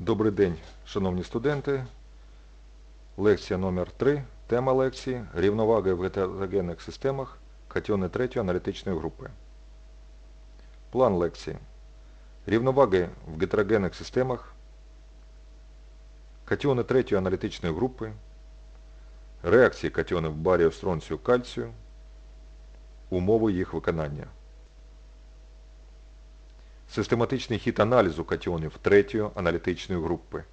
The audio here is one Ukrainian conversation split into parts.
Добрий день, шановні студенти. Лекція номер 3 Тема лекції Рівноваги в гетерогенних системах катіони третьої аналітичної групи. План лекції. Рівноваги в гетерогенних системах катіони третьої аналітичної групи, реакції катіонів барію, стронцію, кальцію, умови їх виконання. Систематичний хід аналізу катіонів третьої аналітичної групи.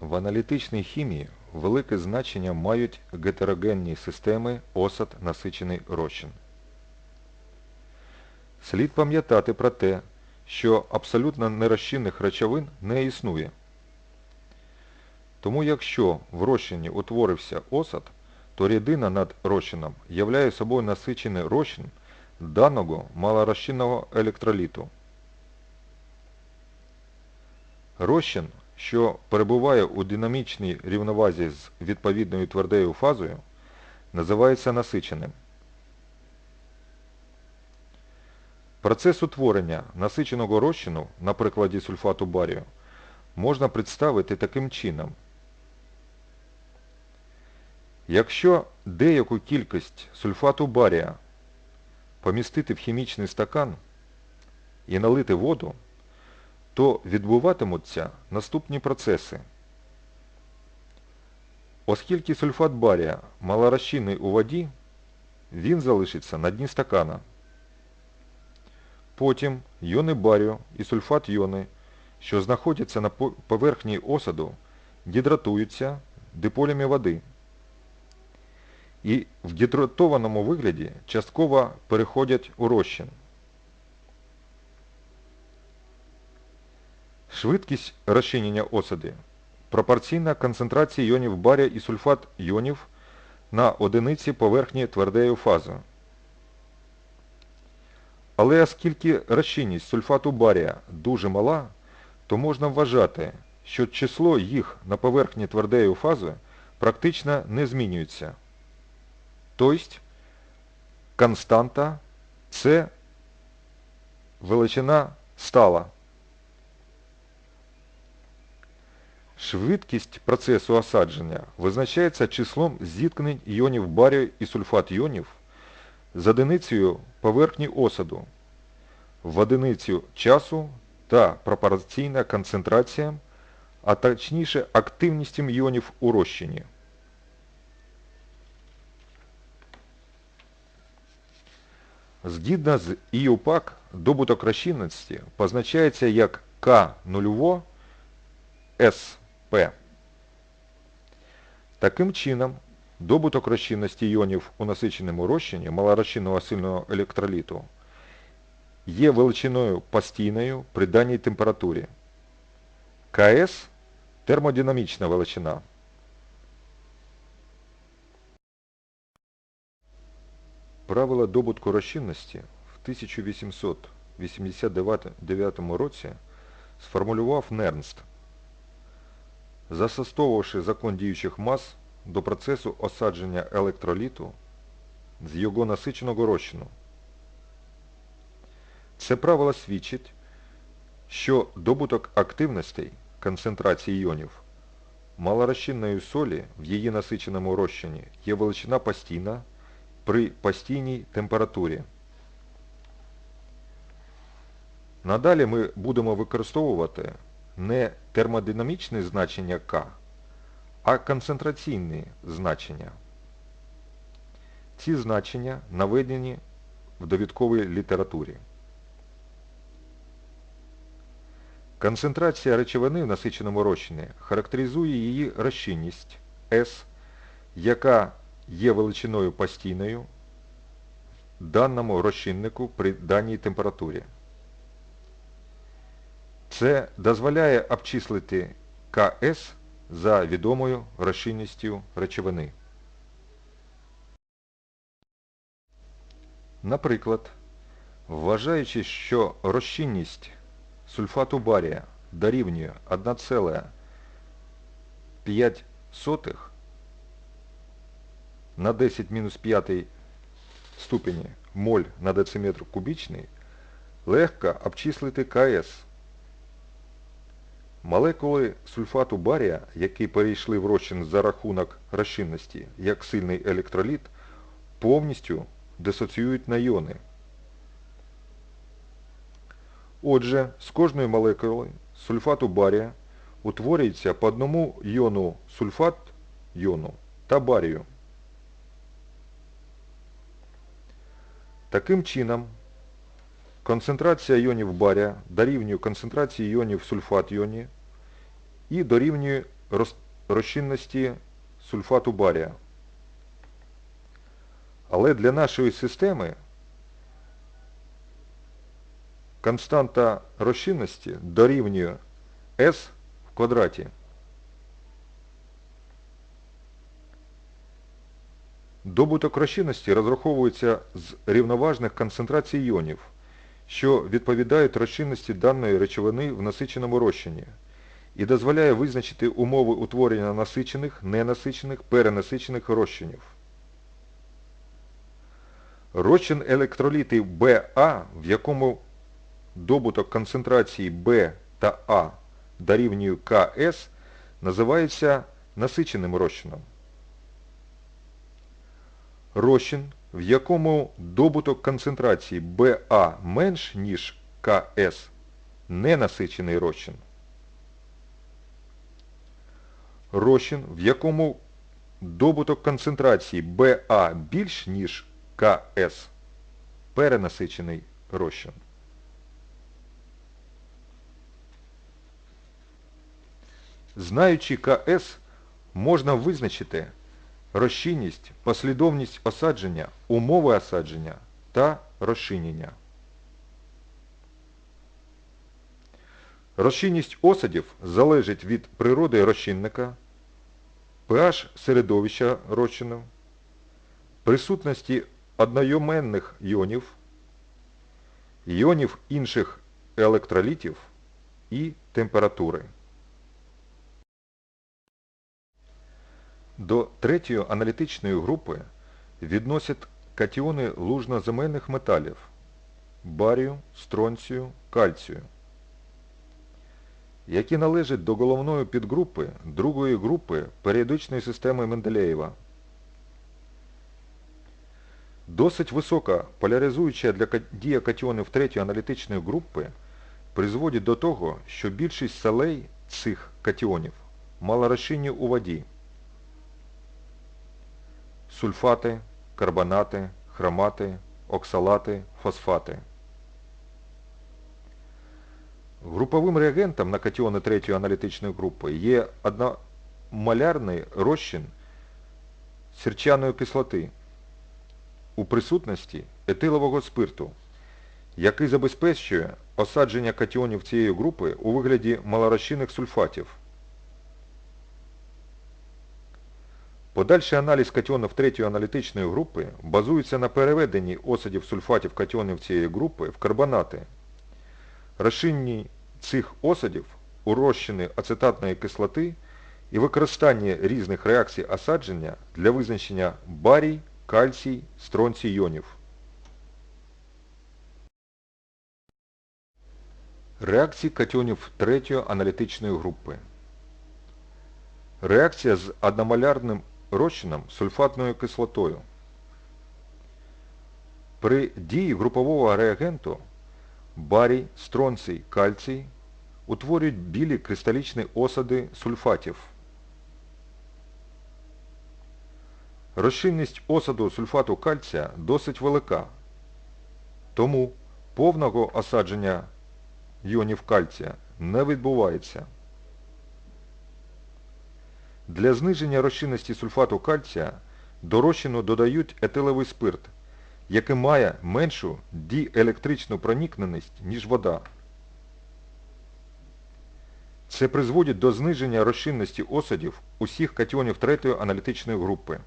В аналітичній хімії велике значення мають гетерогенні системи осад насичений розчин. Слід пам'ятати про те, що абсолютно нерозчинних речовин не існує. Тому якщо в розчині утворився осад, то рідина над розчином являє собою насичений розчин даного малорозчинного електроліту. Розчин, що перебуває у динамічній рівновазі з відповідною твердою фазою, називається насиченим. Процес утворення насиченого розчину, на прикладі сульфату барію, можна представити таким чином. Якщо деяку кількість сульфату барія помістити в хімічний стакан і налити воду, то відбуватимуться наступні процеси. Оскільки сульфат барія малорозчинний у воді, він залишиться на дні стакана. Потім йони барію і сульфат йони, що знаходяться на поверхні осаду, гідратуються диполями води і в гідратованому вигляді частково переходять у розчин. Швидкість розчинення осади пропорційна концентрації іонів барія і сульфат іонів на одиниці поверхні твердої фази. Але оскільки розчинність сульфату барія дуже мала, то можна вважати, що число їх на поверхні твердої фази практично не змінюється. Тобто константа це величина стала. Швидкість процесу осадження визначається числом зіткнень іонів барію і сульфат іонів з одиницею поверхні осаду в одиницю часу та пропорційна концентраціям, а точніше активністю іонів у розчині. Згідно з ІУПАК, добуток розчинності позначається як К0 СП. Таким чином, добуток розчинності іонів у насиченому розчині малорозчинного сильного електроліту є величиною постійною при даній температурі. КС термодинамічна величина. Правила добутку розчинності в 1889 році сформулював Нернст, застосовувавши закон діючих мас до процесу осадження електроліту з його насиченого розчину. Це правило свідчить, що добуток активностей концентрації іонів малорозчинної солі в її насиченому розчині є величина постійна при постійній температурі. Надалі ми будемо використовувати не термодинамічне значення К, а концентраційні значення. Ці значення наведені в довідковій літературі. Концентрація речовини в насиченому розчині характеризує її розчинність S, яка є величиною постійною даному розчиннику при даній температурі. Це дозволяє обчислити КС за відомою розчинністю речовини. Наприклад, вважаючи, що розчинність сульфату барія дорівнює 1,5 на 10 мінус 5 ступені моль на дециметр кубічний, легко обчислити КС. Молекули сульфату барія, які перейшли в розчин за рахунок розчинності, як сильний електроліт, повністю дисоціюють на іони. Отже, з кожної молекули сульфату барія утворюється по одному іону сульфат йону та барію. Таким чином, концентрація іонів барія дорівнює концентрації іонів сульфат йоні і дорівнює розчинності сульфату барія. Але для нашої системи константа розчинності дорівнює S в квадраті. Добуток розчинності розраховується з рівноважних концентрацій іонів, що відповідають розчинності даної речовини в насиченому розчині і дозволяє визначити умови утворення насичених, ненасичених, перенасичених розчинів. Розчин електролітів БА, в якому добуток концентрації Б та А дорівнює КС, називається насиченим розчином. Розчин, в якому добуток концентрації БА менш, ніж КС, ненасичений розчин. Розчин, в якому добуток концентрації БА більш, ніж КС, перенасичений розчин. Знаючи КС, можна визначити розчинність, послідовність осадження, умови осадження та розчинення. Розчинність осадів залежить від природи розчинника, pH середовища розчину, присутності одноіменних іонів, іонів інших електролітів і температури. До третьої аналітичної групи відносять катіони лужноземельних металів барію, стронцію, кальцію, які належать до головної підгрупи другої групи періодичної системи Менделєєва. Досить висока поляризуюча для дія катіонів третьої аналітичної групи призводить до того, що більшість солей цих катіонів малорозчинні у воді сульфати, карбонати, хромати, оксалати, фосфати. Груповим реагентом на катіони третьої аналітичної групи є одномолярний розчин сірчаної кислоти у присутності етилового спирту, який забезпечує осадження катіонів цієї групи у вигляді малорозчинних сульфатів. Подальший аналіз катіонів третьої аналітичної групи базується на переведенні осадів сульфатів катіонів цієї групи в карбонати. Розчинні цих осадів у розчини ацетатної кислоти і використання різних реакцій осадження для визначення барій, кальцій, стронцій йонів. Реакції катіонів третьої аналітичної групи. Реакція з одномолярним розчином сульфатною кислотою. При дії групового реагенту барій, стронцій, кальцій утворюють білі кристалічні осади сульфатів. Розчинність осаду сульфату кальція досить велика, тому повного осадження іонів кальція не відбувається. Для зниження розчинності сульфату кальція до розчину додають етиловий спирт, який має меншу діелектричну проникненість, ніж вода. Це призводить до зниження розчинності осадів усіх катіонів третьої аналітичної групи.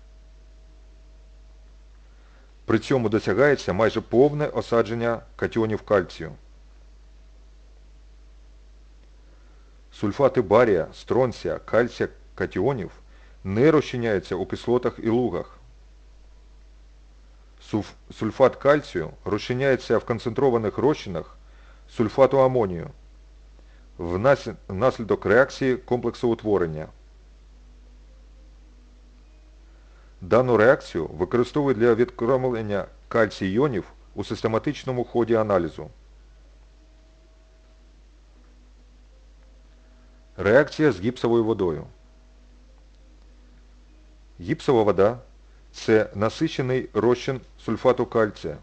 При цьому досягається майже повне осадження катіонів кальцію. Сульфати барія, стронція, кальція, катіонів не розчиняються у кислотах і лугах. Сульфат кальцію розчиняється в концентрованих розчинах сульфату амонію внаслідок реакції комплексоутворення. Дану реакцію використовують для відокремлення кальцій іонів у систематичному ході аналізу. Реакція з гіпсовою водою. Гіпсова вода – це насичений розчин сульфату кальція.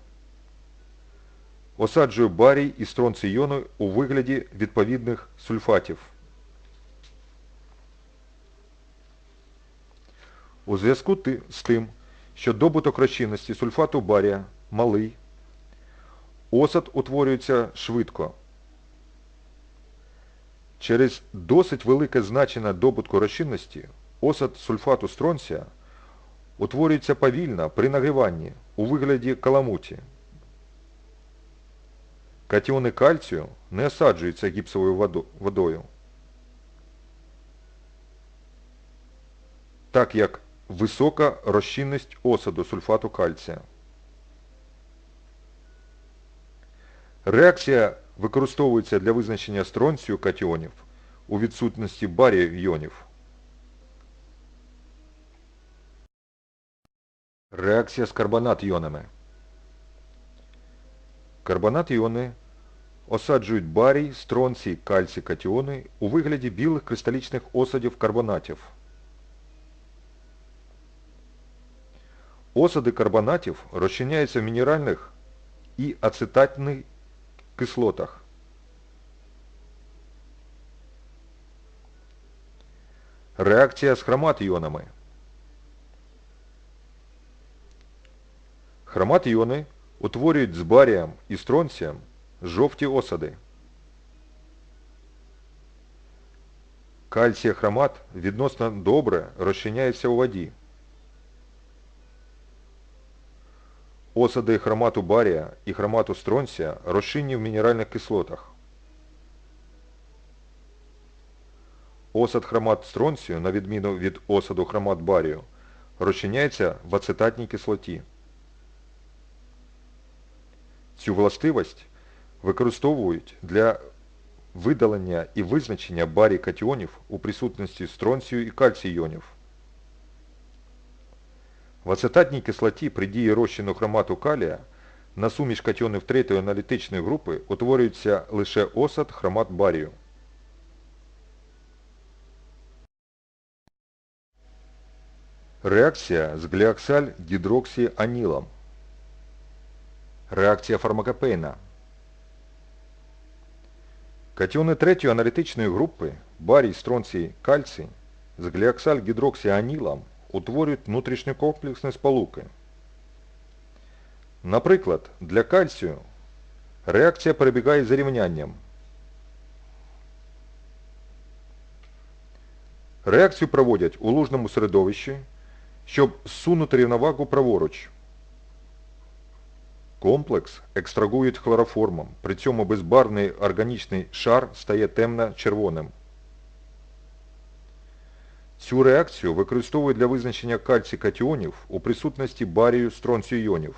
Осаджує барій і стронцій іони у вигляді відповідних сульфатів. У зв'язку з тим, що добуток розчинності сульфату барія малий, осад утворюється швидко. Через досить велике значення добутку розчинності осад сульфату стронція утворюється повільно при нагріванні у вигляді каламуті. Катіони кальцію не осаджуються гіпсовою водою, так як висока розчинність осаду сульфату кальція. Реакція використовується для визначення стронцію катіонів у відсутності барію іонів. Реакція з карбонат іонами. Карбонат іони осаджують барій, стронцій, кальцій катіони у вигляді білих кристалічних осадів карбонатів. Осади карбонатів розчиняються в мінеральних і ацетатних кислотах. Реакція з хромат-іонами. Хромат-іони утворюють з барієм і стронцієм жовті осади. Кальцій хромат відносно добре розчиняється у воді. Осади хромату барія і хромату стронція розчинні в мінеральних кислотах. Осад хромат стронцію, на відміну від осаду хромат барію, розчиняється в ацетатній кислоті. Цю властивість використовують для видалення і визначення барій катіонів у присутності стронцію і кальцій іонів. В ацетатній кислоті при дії розчину хромату калія на суміш катіонів третьої аналітичної групи утворюється лише осад хромат барію. Реакція з гліоксаль гідроксіанілом. Реакція фармакопейна. Катіони третьої аналітичної групи барій, стронцій, кальцій з гліоксаль гідроксіанілом утворюють внутрішньокомплексні сполуки. Наприклад, для кальцію реакція перебігає за рівнянням. Реакцію проводять у лужному середовищі, щоб зсунути рівновагу праворуч. Комплекс екстрагують хлороформом, при цьому безбарвний органічний шар стає темно-червоним. Цю реакцію використовують для визначення кальцій катіонів у присутності барію стронцію іонів.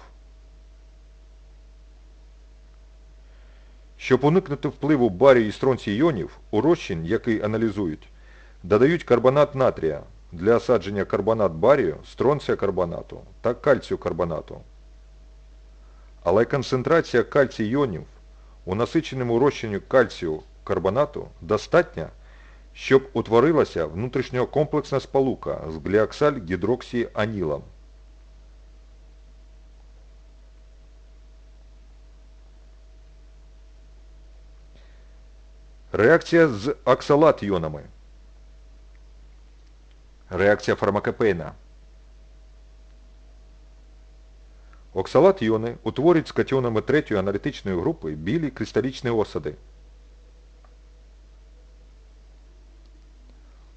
Щоб уникнути впливу барію і стронцію іонів, у розчин, який аналізують, додають карбонат натрія для осадження карбонат барію, стронція карбонату та кальцію карбонату. Але концентрація кальцій іонів у насиченому розчині кальцію карбонату достатня, щоб утворилася внутрішньокомплексна сполука з гліоксаль гідроксіанілом. Реакція з оксалат іонами. Реакція фармакопейна. Оксалат іони утворюють з катіонами третьої аналітичної групи білі кристалічні осади.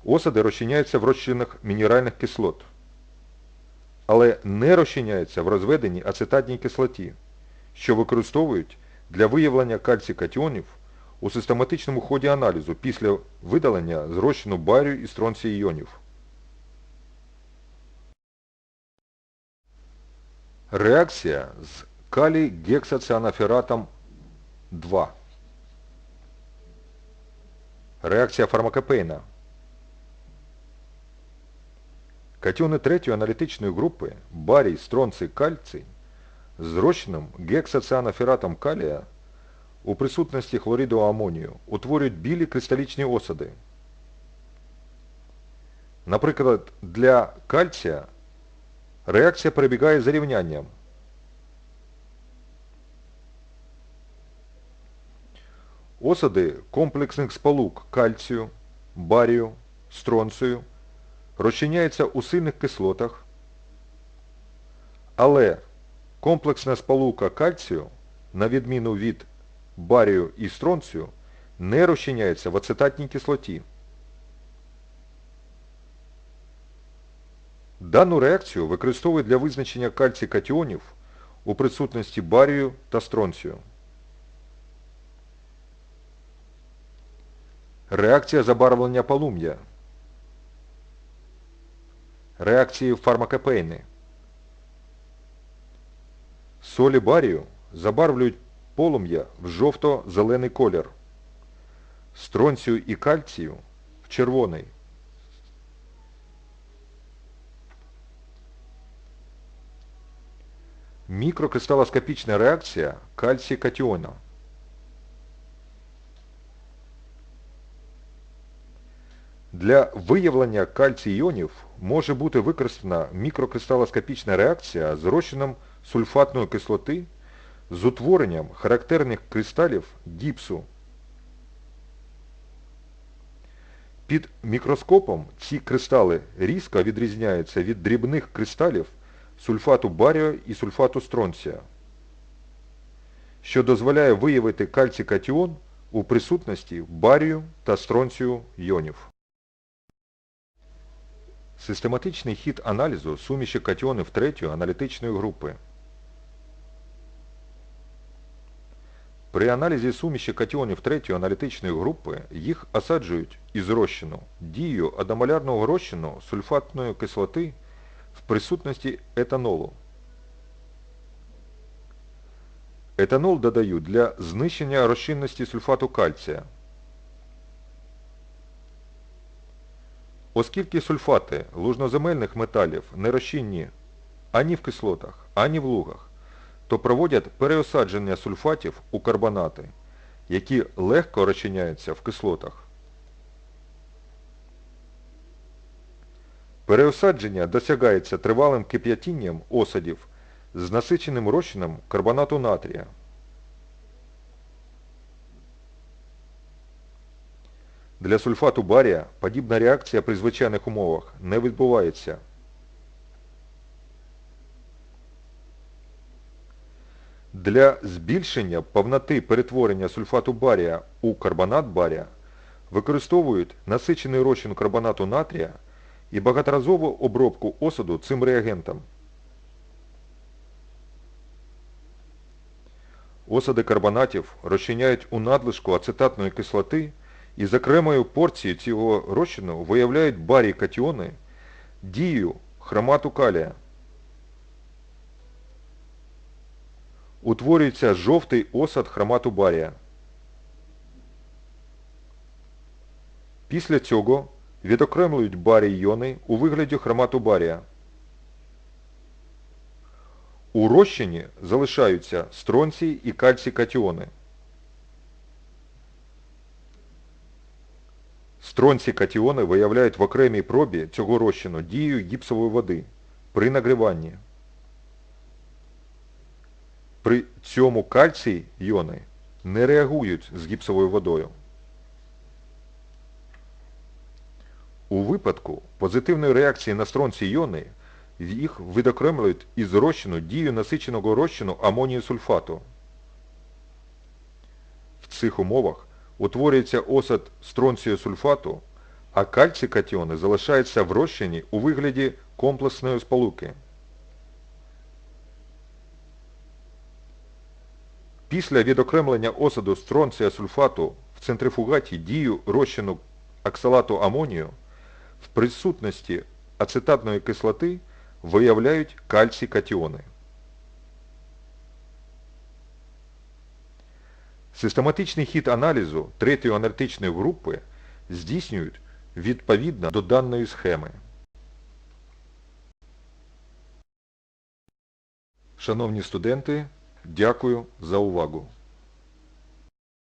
Осади розчиняються в розчинах мінеральних кислот, але не розчиняються в розведеній ацетатній кислоті, що використовують для виявлення кальцій катіонів у систематичному ході аналізу після видалення з розчину барію і стронцію іонів. Реакція з калій гексаціанофератом 2. Реакція фармакопейна. Катіони третьої аналітичної групи барій, стронций, кальцій з розчином гексаціанофератом калія у присутності хлориду амонію утворюють білі кристалічні осади. Наприклад, для кальція реакція перебігає за рівнянням. Осади комплексних сполук кальцію, барію, стронцію розчиняються у сильних кислотах, але комплексна сполука кальцію, на відміну від барію і стронцію, не розчиняється в ацетатній кислоті. Дану реакцію використовують для визначення кальцій катіонів у присутності барію та стронцію. Реакція забарвлення полум'я. Реакції фармакопейни. Солі барію забарвлюють полум'я в жовто-зелений колір. Стронцію і кальцію в червоний. Мікрокристалоскопічна реакція кальцій катіона. Для виявлення кальцій іонів може бути використана мікрокристалоскопічна реакція з розчином сульфатної кислоти з утворенням характерних кристалів гіпсу. Під мікроскопом ці кристали різко відрізняються від дрібних кристалів сульфату барію і сульфату стронція, що дозволяє виявити кальцій катіон у присутності барію та стронцію йонів. Систематичний хід аналізу суміші катіонів третьої аналітичної групи. При аналізі суміші катіонів третьої аналітичної групи їх осаджують із розчину дією одномолярного розчину сульфатної кислоти в присутності етанолу. Етанол додають для знищення розчинності сульфату кальція. Оскільки сульфати лужноземельних металів не розчинні ані в кислотах, ані в лугах, то проводять переосадження сульфатів у карбонати, які легко розчиняються в кислотах. Переосадження досягається тривалим кип'ятінням осадів з насиченим розчином карбонату натрія. Для сульфату барія подібна реакція при звичайних умовах не відбувається. Для збільшення повноти перетворення сульфату барія у карбонат барія використовують насичений розчин карбонату натрія і багаторазову обробку осаду цим реагентом. Осади карбонатів розчиняють у надлишку ацетатної кислоти і з окремою порцією цього розчину виявляють барій катіони дію хромату калія. Утворюється жовтий осад хромату барія. Після цього відокремлюють барій йони у вигляді хромату барія. У розчині залишаються стронцій і кальцій катіони. Стронці катіони виявляють в окремій пробі цього розчину дією гіпсової води при нагріванні. При цьому кальцій йони не реагують з гіпсовою водою. У випадку позитивної реакції на стронці йони їх відокремлюють із розчину дію насиченого розчину амонію сульфату. В цих умовах утворюється осад стронцію сульфату, а кальцій катіони залишаються в розчині у вигляді комплексної сполуки. Після відокремлення осаду стронція сульфату в центрифугаті дію розчину оксалату амонію в присутності ацетатної кислоти виявляють кальцій катіони. Систематичний хід аналізу третьої аналітичної групи здійснюють відповідно до даної схеми. Шановні студенти, дякую за увагу.